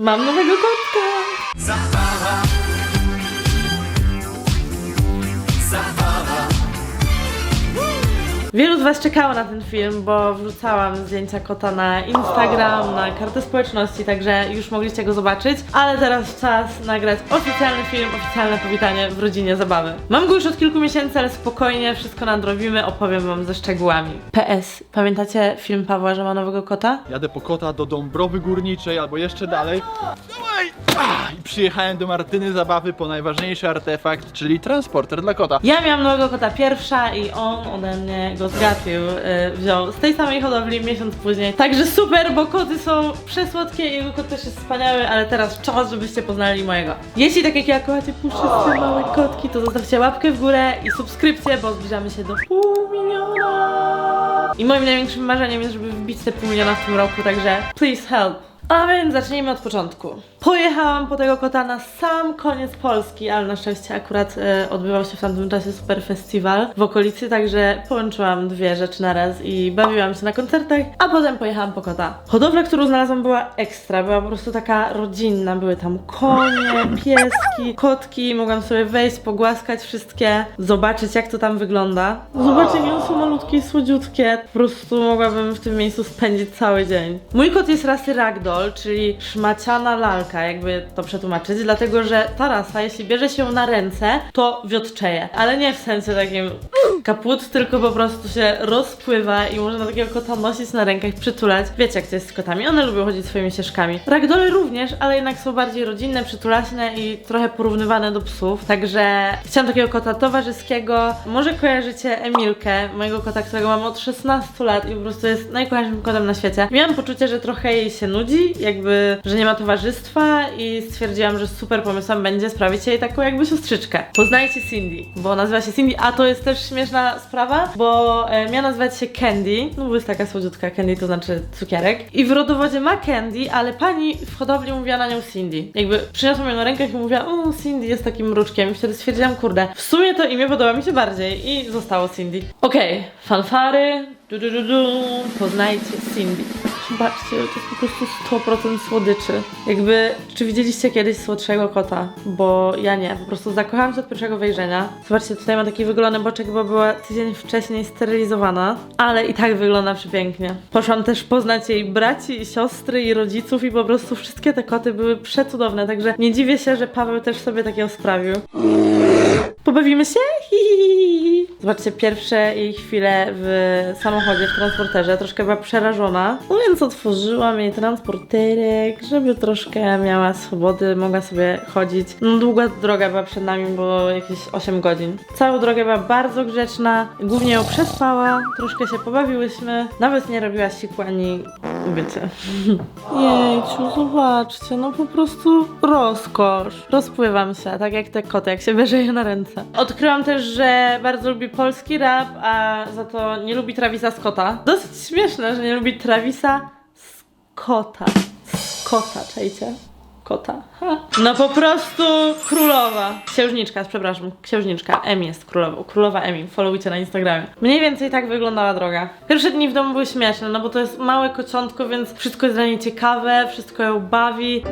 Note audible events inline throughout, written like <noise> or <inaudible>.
Mam nowego kotka! Wielu z Was czekało na ten film, bo wrzucałam zdjęcia kota na Instagram, na kartę społeczności, także już mogliście go zobaczyć. Ale teraz czas nagrać oficjalny film, oficjalne powitanie w rodzinie zabawy. Mam go już od kilku miesięcy, ale spokojnie, wszystko nadrobimy, opowiem Wam ze szczegółami. PS, pamiętacie film Pawła, że ma nowego kota? Jadę po kota do Dąbrowy Górniczej albo jeszcze dalej. Dawaj! Ah, I przyjechałem do Martyny Zabawy po najważniejszy artefakt, czyli transporter dla kota. Ja miałam nowego kota pierwsza i on ode mnie go zgapił, yy, wziął z tej samej hodowli miesiąc później. Także super, bo koty są przesłodkie i jego kot też jest wspaniały, ale teraz czas, żebyście poznali mojego. Jeśli tak jak ja kochacie puszczyste małe kotki, to zostawcie łapkę w górę i subskrypcję, bo zbliżamy się do pół miliona. I moim największym marzeniem jest, żeby wbić te pół miliona w tym roku, także please help. A więc zacznijmy od początku. Pojechałam po tego kota na sam koniec Polski, ale na szczęście akurat e, odbywał się w tamtym czasie super festiwal w okolicy, także połączyłam dwie rzeczy na raz i bawiłam się na koncertach, a potem pojechałam po kota. Hodowla, którą znalazłam była ekstra, była po prostu taka rodzinna, były tam konie, pieski, kotki, mogłam sobie wejść, pogłaskać wszystkie, zobaczyć jak to tam wygląda. Zobaczcie, jakie są malutkie słodziutkie, po prostu mogłabym w tym miejscu spędzić cały dzień. Mój kot jest rasy ragdoll, czyli szmaciana lalka, jakby to przetłumaczyć, dlatego że ta rasa, jeśli bierze się na ręce, to wiotczeje, ale nie w sensie takim kaput, tylko po prostu się rozpływa i można takiego kota nosić na rękach, przytulać. Wiecie jak to jest z kotami, one lubią chodzić swoimi ścieżkami. Ragdoly również, ale jednak są bardziej rodzinne, przytulaśne i trochę porównywane do psów, także chciałam takiego kota towarzyskiego. Może kojarzycie Emilkę, mojego kota, którego mam od 16 lat i po prostu jest najkochańszym kotem na świecie. Miałam poczucie, że trochę jej się nudzi, jakby, że nie ma towarzystwa i stwierdziłam, że super pomysłem będzie sprawić jej taką jakby siostrzyczkę. Poznajcie Cindy, bo nazywa się Cindy, a to jest też śmieszna sprawa, bo e, miała nazywać się Candy, no bo jest taka słodziutka, Candy to znaczy cukierek i w rodowodzie ma Candy, ale pani w hodowli mówiła na nią Cindy. Jakby przyniosłam ją na rękach i mówiła, o Cindy jest takim mruczkiem i wtedy stwierdziłam, kurde, w sumie to imię podoba mi się bardziej i zostało Cindy. Okej, fanfary, du, du, du, du. poznajcie Cindy. Zobaczcie, to jest po prostu 100% słodyczy. Jakby, czy widzieliście kiedyś słodszego kota? Bo ja nie, po prostu zakochałam się od pierwszego wejrzenia. Zobaczcie, tutaj ma taki wygolony boczek, bo była tydzień wcześniej sterylizowana, ale i tak wygląda przepięknie. Poszłam też poznać jej braci i siostry i rodziców i po prostu wszystkie te koty były przecudowne, także nie dziwię się, że Paweł też sobie takiego sprawił. Pobawimy się? Hi, hi, hi, hi. Zobaczcie, pierwsze jej chwile w samochodzie, w transporterze. Troszkę była przerażona. No więc otworzyłam jej transporterek, żeby troszkę miała swobody, mogła sobie chodzić. No długa droga była przed nami, bo jakieś 8 godzin. Całą drogę była bardzo grzeczna, głównie ją przespała, troszkę się pobawiłyśmy. Nawet nie robiła siku ani wiecie. <laughs> Jejciu, zobaczcie, no po prostu rozkosz. Rozpływam się, tak jak te koty, jak się bierze je na ręce. Odkryłam też, że bardzo lubi polski rap, a za to nie lubi Travisa Scotta. Dosyć śmieszne, że nie lubi Travisa Scotta. Scotta, czajcie? Kota. Ha. No po prostu królowa. Księżniczka, przepraszam, księżniczka. Emi jest królową. Królowa Emi. Followujcie na Instagramie. Mniej więcej tak wyglądała droga. Pierwsze dni w domu były śmieszne, no bo to jest małe kociątko, więc wszystko jest dla niej ciekawe, wszystko ją bawi.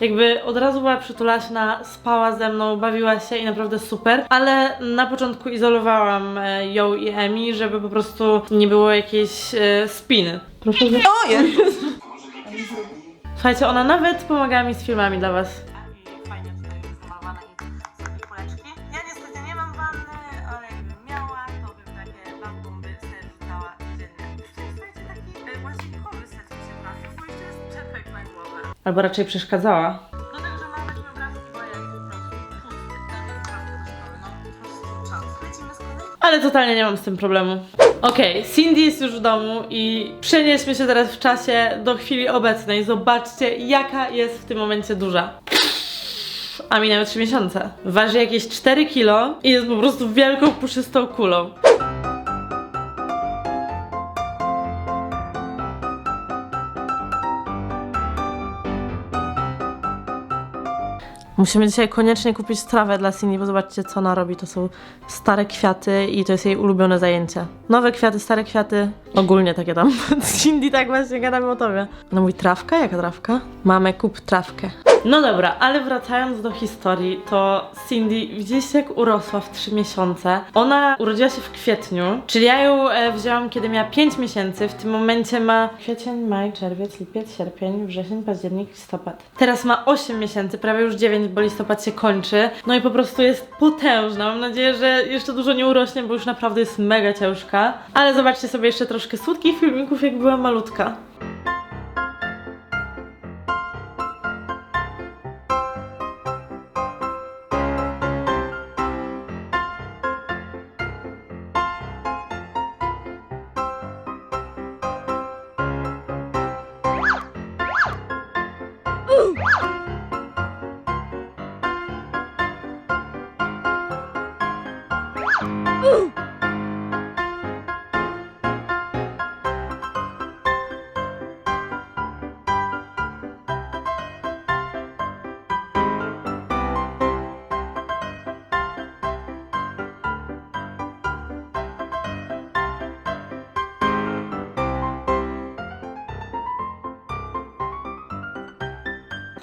Jakby od razu była przytulaśna, spała ze mną, bawiła się i naprawdę super, ale na początku izolowałam e, ją i Emi, żeby po prostu nie było jakiejś e, spiny. Proszę O, jest. Słuchajcie, ona nawet pomagała mi z filmami dla was. Albo raczej przeszkadzała. Że bo. No, z kolejnym. Ale totalnie nie mam z tym problemu. Okej, Cindy jest już w domu i przenieśmy się teraz w czasie do chwili obecnej. Zobaczcie, jaka jest w tym momencie duża. A minęły 3 miesiące. Waży jakieś 4 kilo i jest po prostu wielką, puszystą kulą. Musimy dzisiaj koniecznie kupić trawę dla Cindy, bo zobaczcie, co ona robi. To są stare kwiaty i to jest jej ulubione zajęcie. Nowe kwiaty, stare kwiaty, ogólnie takie tam. <laughs> Cindy tak właśnie gadamy o tobie. No mój trawka? Jaka trawka? Mamy kup trawkę. No dobra, ale wracając do historii, to Cindy, widzieliście jak urosła w 3 miesiące? Ona urodziła się w kwietniu, czyli ja ją e, wzięłam kiedy miała 5 miesięcy, w tym momencie ma kwiecień, maj, czerwiec, lipiec, sierpień, wrzesień, październik, listopad. Teraz ma 8 miesięcy, prawie już 9, bo listopad się kończy. No i po prostu jest potężna. Mam nadzieję, że jeszcze dużo nie urośnie, bo już naprawdę jest mega ciężka. Ale zobaczcie sobie jeszcze troszkę słodkich filmików, jak była malutka.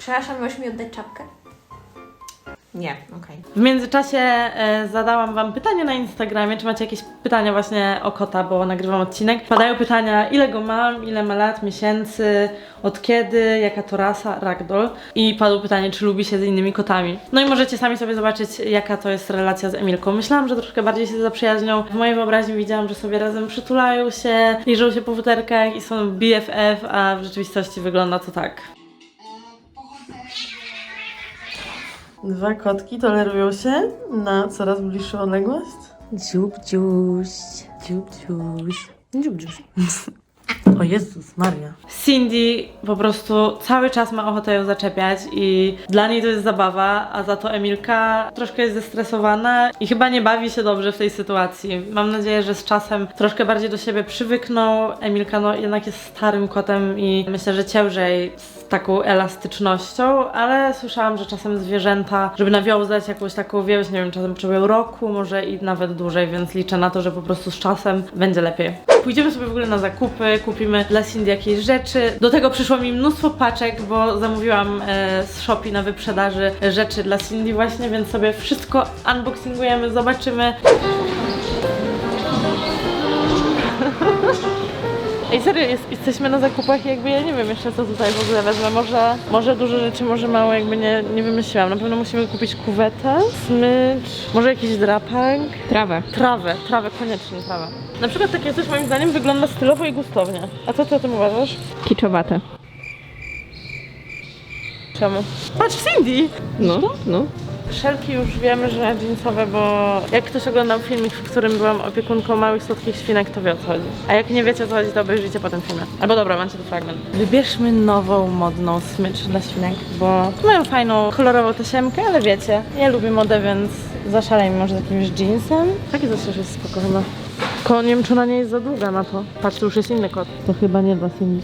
Przepraszam, możesz mi oddać czapkę? Nie, okej. W międzyczasie e, zadałam Wam pytanie na Instagramie, czy macie jakieś pytania właśnie o kota, bo nagrywam odcinek. Padają pytania, ile go mam, ile ma lat, miesięcy, od kiedy, jaka to rasa, ragdoll. I padło pytanie, czy lubi się z innymi kotami. No i możecie sami sobie zobaczyć, jaka to jest relacja z Emilką. Myślałam, że troszkę bardziej się zaprzyjaźnią. W mojej wyobraźni widziałam, że sobie razem przytulają się, liżą się po futerkach i są BFF, a w rzeczywistości wygląda to tak. Dwa kotki tolerują się na coraz bliższą odległość. Dziób, dziuś, dziób, dziuś, dziób, dziuś. O Jezus Maria. Cindy po prostu cały czas ma ochotę ją zaczepiać i dla niej to jest zabawa, a za to Emilka troszkę jest zestresowana i chyba nie bawi się dobrze w tej sytuacji. Mam nadzieję, że z czasem troszkę bardziej do siebie przywykną. Emilka no jednak jest starym kotem i myślę, że ciężej z taką elastycznością, ale słyszałam, że czasem zwierzęta, żeby nawiązać jakąś taką więź, nie wiem, czasem potrzebują roku, może i nawet dłużej, więc liczę na to, że po prostu z czasem będzie lepiej. Pójdziemy sobie w ogóle na zakupy, kupimy dla Cindy jakieś rzeczy. Do tego przyszło mi mnóstwo paczek, bo zamówiłam e, z Shopee na wyprzedaży rzeczy dla Cindy właśnie, więc sobie wszystko unboxingujemy, zobaczymy. Ej, serio, jest, jesteśmy na zakupach i jakby ja nie wiem jeszcze co tutaj w ogóle wezmę. Może, może dużo rzeczy, może mało, jakby nie, nie wymyśliłam. Na pewno musimy kupić kuwetę, smycz, może jakiś drapang. Trawę. Trawę, trawę, koniecznie trawę. Na przykład takie coś moim zdaniem wygląda stylowo i gustownie. A co ty o tym uważasz? Kiczowate. Czemu? Patrz, Cindy! No, no. Szelki już wiemy, że jeansowe, bo jak ktoś oglądał filmik, w którym byłam opiekunką małych słodkich świnek, to wie o co chodzi. A jak nie wiecie o co chodzi, to obejrzyjcie potem filmie. Albo dobra, macie tu fragment. Wybierzmy nową, modną smycz dla świnek, bo mają fajną, kolorową tasiemkę, ale wiecie, ja lubię modę, więc zaszalejmy może z jakimś jeansem. Taki coś też jest spoko. Tylko nie wiem, czy ona nie jest za długa na to. Patrz, już jest inny kot. To chyba nie dla Cindy.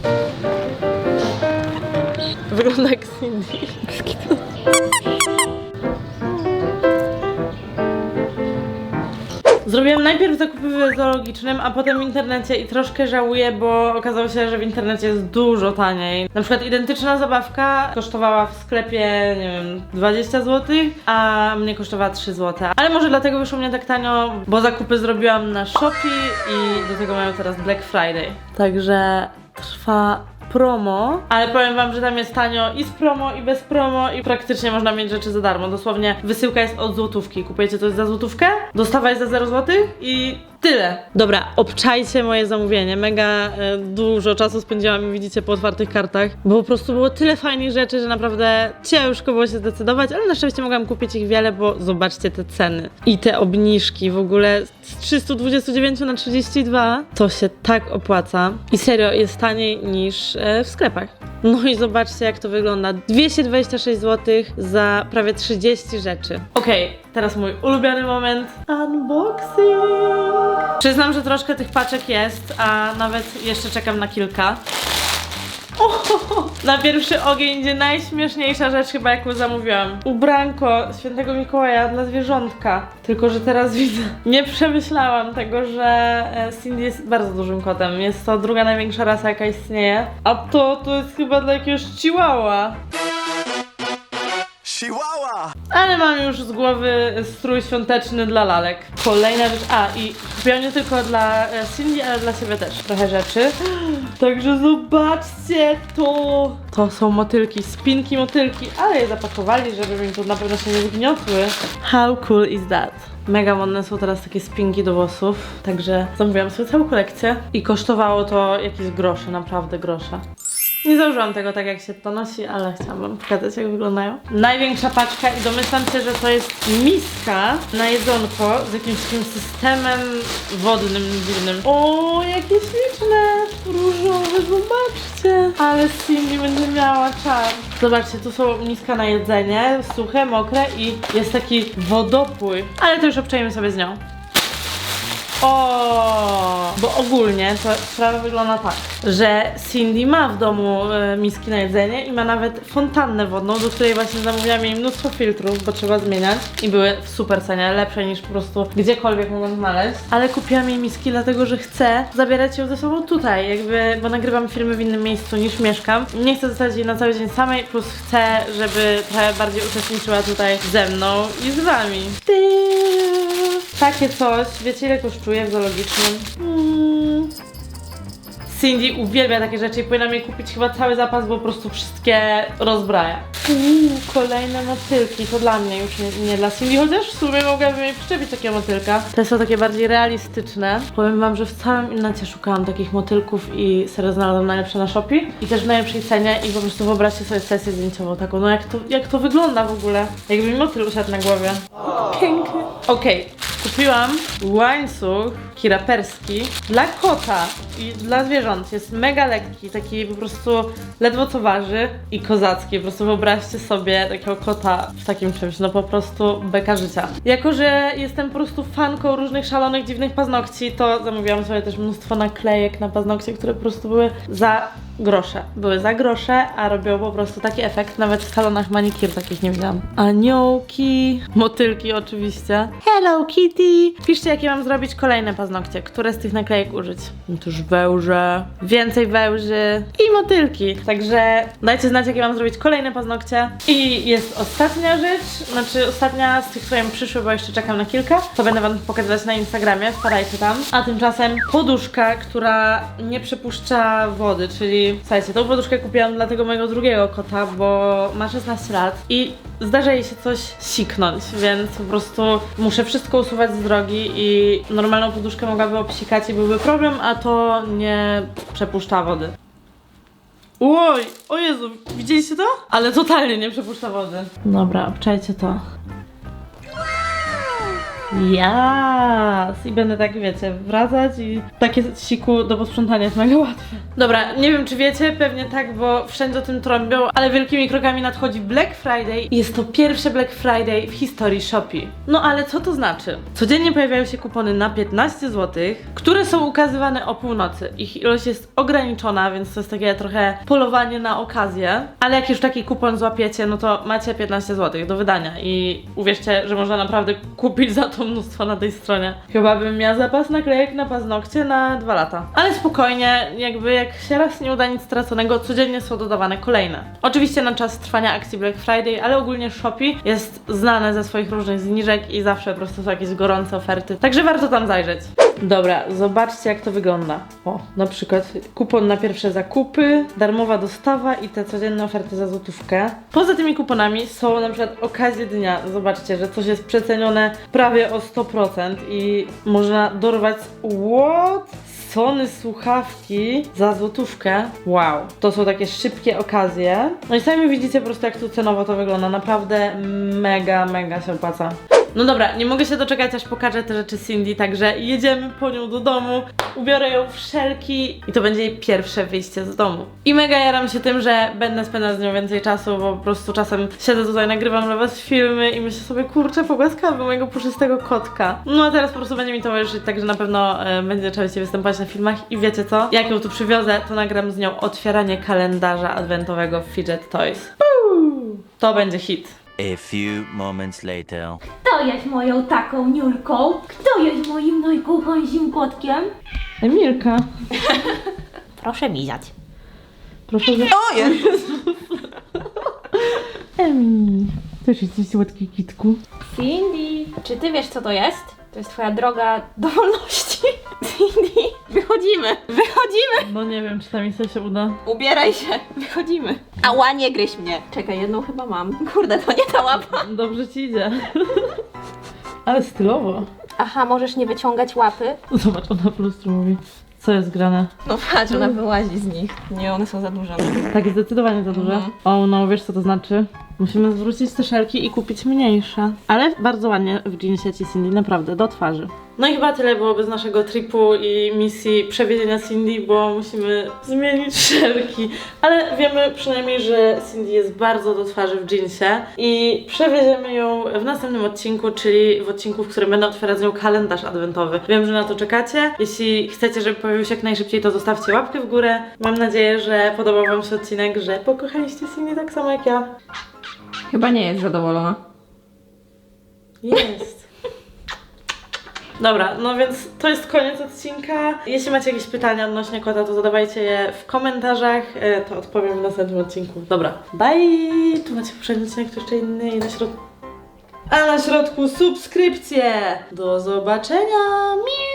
Wygląda jak Cindy. <laughs> Zrobiłam najpierw zakupy w zoologicznym, a potem w internecie i troszkę żałuję, bo okazało się, że w internecie jest dużo taniej. Na przykład identyczna zabawka kosztowała w sklepie, nie wiem, 20 zł, a mnie kosztowała 3 zł. Ale może dlatego wyszło mnie tak tanio, bo zakupy zrobiłam na Shopee i do tego mają teraz Black Friday. Także trwa promo, ale powiem wam, że tam jest tanio i z promo, i bez promo, i praktycznie można mieć rzeczy za darmo. Dosłownie wysyłka jest od złotówki. Kupujecie coś za złotówkę, dostawa jest za 0 zł i tyle. Dobra, obczajcie moje zamówienie. Mega e, dużo czasu spędziłam, widzicie, po otwartych kartach, bo po prostu było tyle fajnych rzeczy, że naprawdę ciężko było się zdecydować, ale na szczęście mogłam kupić ich wiele, bo zobaczcie te ceny i te obniżki w ogóle z 329 na 32 to się tak opłaca i serio jest taniej niż e, w sklepach. No i zobaczcie jak to wygląda. 226 zł za prawie 30 rzeczy. Okej, teraz mój ulubiony moment. Unboxing! Przyznam, że troszkę tych paczek jest, a nawet jeszcze czekam na kilka. Na pierwszy ogień idzie najśmieszniejsza rzecz chyba jaką zamówiłam. Ubranko świętego Mikołaja dla zwierzątka. Tylko, że teraz <laughs> widzę. Nie przemyślałam tego, że e, Cindy jest bardzo dużym kotem. Jest to druga największa rasa jaka istnieje. A to, to jest chyba dla jakiegoś chihuahua. Chihuahua! Ale mam już z głowy strój świąteczny dla lalek. Kolejna rzecz. A i kupiłam nie tylko dla e, Cindy, ale dla siebie też trochę rzeczy. Także zobaczcie to. To są motylki, spinki motylki, ale je zapakowali, żeby mi tu na pewno się nie zgniotły. How cool is that? Mega modne są teraz takie spinki do włosów, także zamówiłam sobie całą kolekcję i kosztowało to jakieś grosze, naprawdę grosze. Nie założyłam tego tak jak się to nosi, ale chciałam wam pokazać jak wyglądają. Największa paczka i domyślam się, że to jest miska na jedzonko z jakimś takim systemem wodnym dziwnym. O, jakie śliczne! Różowe, zobaczcie! Ale Cindy będzie miała czar. Zobaczcie, tu są miska na jedzenie, suche, mokre i jest taki wodopój. Ale to już obczajmy sobie z nią. O, bo ogólnie to sprawa wygląda tak, że Cindy ma w domu e, miski na jedzenie i ma nawet fontannę wodną, do której właśnie zamówiłam jej mnóstwo filtrów, bo trzeba zmieniać i były w super cenie, lepsze niż po prostu gdziekolwiek mogłam znaleźć. Ale kupiłam jej miski dlatego, że chcę zabierać ją ze sobą tutaj, jakby, bo nagrywam filmy w innym miejscu niż mieszkam. Nie chcę zostać jej na cały dzień samej, plus chcę, żeby trochę bardziej uczestniczyła tutaj ze mną i z wami. Ty. Takie coś, wiecie ile kosztuje w zoologicznym? Mm. Cindy uwielbia takie rzeczy i powinna mi kupić chyba cały zapas, bo po prostu wszystkie rozbraja. Uuu, kolejne motylki, to dla mnie już nie, nie dla Cindy, chociaż w sumie mogłabym jej przyczepić takiego motylka. Te są takie bardziej realistyczne. Powiem wam, że w całym internecie szukałam takich motylków i serio znalazłam najlepsze na Shopee i też w najlepszej cenie i po prostu wyobraźcie sobie sesję zdjęciową taką, no jak to, jak to wygląda w ogóle? Jakby mi motyl usiadł na głowie. Piękny. Okej, kupiłam łańcuch kiraperski dla kota i dla zwierząt. Jest mega lekki, taki po prostu ledwo co waży i kozacki. Po prostu wyobraźcie sobie takiego kota w takim czymś, no po prostu beka życia. Jako, że jestem po prostu fanką różnych szalonych, dziwnych paznokci, to zamówiłam sobie też mnóstwo naklejek na paznokcie, które po prostu były za grosze. Były za grosze, a robią po prostu taki efekt. Nawet w salonach manikir takich nie widziałam. Aniołki, motylki oczywiście. Hello Kitty! Piszcie, jakie mam zrobić kolejne paznokcie. Które z tych naklejek użyć? No to już wełże, więcej wełży i motylki. Także dajcie znać, jakie mam zrobić kolejne paznokcie. I jest ostatnia rzecz, znaczy ostatnia z tych, które mi przyszły, bo jeszcze czekam na kilka. To będę wam pokazywać na Instagramie, wpadajcie tam. A tymczasem poduszka, która nie przepuszcza wody, czyli słuchajcie, tą poduszkę kupiłam dla tego mojego drugiego kota, bo ma 16 lat i zdarza jej się coś siknąć, więc po prostu muszę wszystko usuwać z drogi i normalną poduszkę mogłaby obsikać i byłby problem, a to nie przepuszcza wody. Oj, o Jezu, widzieliście to? Ale totalnie nie przepuszcza wody. Dobra, obczajcie to. Jas! I będę tak, wiecie, wracać i takie siku do posprzątania jest mega łatwe. Dobra, nie wiem czy wiecie, pewnie tak, bo wszędzie o tym trąbią, ale wielkimi krokami nadchodzi Black Friday i jest to pierwsze Black Friday w historii Shopee. No ale co to znaczy? Codziennie pojawiają się kupony na 15 zł, które są ukazywane o północy. Ich ilość jest ograniczona, więc to jest takie trochę polowanie na okazję, ale jak już taki kupon złapiecie, no to macie 15 zł do wydania i uwierzcie, że można naprawdę kupić za to mnóstwo na tej stronie. Chyba bym miała zapas naklejek na paznokcie na dwa lata. Ale spokojnie, jakby jak się raz nie uda nic straconego, codziennie są dodawane kolejne. Oczywiście na czas trwania akcji Black Friday, ale ogólnie Shopee jest znane ze swoich różnych zniżek i zawsze po prostu są jakieś gorące oferty, także warto tam zajrzeć. Dobra, zobaczcie jak to wygląda. O, na przykład kupon na pierwsze zakupy, darmowa dostawa i te codzienne oferty za złotówkę. Poza tymi kuponami są na przykład okazje dnia. Zobaczcie, że coś jest przecenione prawie o 100% i można dorwać what? Sony słuchawki za złotówkę. Wow, to są takie szybkie okazje. No i sami widzicie po prostu jak tu cenowo to wygląda. Naprawdę mega, mega się opłaca. No dobra, nie mogę się doczekać, aż pokażę te rzeczy Cindy, także jedziemy po nią do domu, ubiorę ją w szelki i to będzie jej pierwsze wyjście z domu. I mega jaram się tym, że będę spędzać z nią więcej czasu, bo po prostu czasem siedzę tutaj, nagrywam dla was filmy i myślę sobie, kurczę, pogłaskałabym mojego puszystego kotka. No a teraz po prostu będzie mi towarzyszyć, także na pewno e, będzie częściej występować na filmach i wiecie co? Jak ją tu przywiozę, to nagram z nią otwieranie kalendarza adwentowego Fidget Toys. Uuu, to będzie hit. A few moments later. Kto jest moją taką niulką? Kto jest moim najkochańszym kotkiem? Emilka. <laughs> Proszę lizać. Proszę za... O, jest! Emi. Też jesteś słodki kitku. Cindy, czy ty wiesz co to jest? To jest twoja droga do wolności. Cindy, wychodzimy, wychodzimy. No nie wiem, czy ta misja się uda. Ubieraj się, wychodzimy. Ała, nie gryź mnie. Czekaj, jedną chyba mam. Kurde, to nie ta łapa. Dobrze ci idzie. Ale stylowo. Aha, możesz nie wyciągać łapy? Zobacz, ona po prostu mówi. Co jest grane? No patrz, ona wyłazi z nich. Nie, one są za duże. Tak, zdecydowanie za duże. Mhm. O, no wiesz co to znaczy? Musimy zwrócić te szelki i kupić mniejsze. Ale bardzo ładnie w jeansie ci Cindy, naprawdę, do twarzy. No i chyba tyle byłoby z naszego tripu i misji przewiezienia Cindy, bo musimy zmienić <laughs> szelki. Ale wiemy przynajmniej, że Cindy jest bardzo do twarzy w jeansie i przewieziemy ją w następnym odcinku, czyli w odcinku, w którym będę otwierać z nią kalendarz adwentowy. Wiem, że na to czekacie. Jeśli chcecie, żeby pojawił się jak najszybciej, to zostawcie łapkę w górę. Mam nadzieję, że podobał Wam się odcinek, że pokochaliście Cindy tak samo jak ja. Chyba nie jest zadowolona. Jest. Dobra, no więc to jest koniec odcinka. Jeśli macie jakieś pytania odnośnie kota, to zadawajcie je w komentarzach, e, to odpowiem w następnym odcinku. Dobra, bye! Tu macie poprzedni odcinek, tu jeszcze inny i na środku... A na środku subskrypcje! Do zobaczenia! Miu!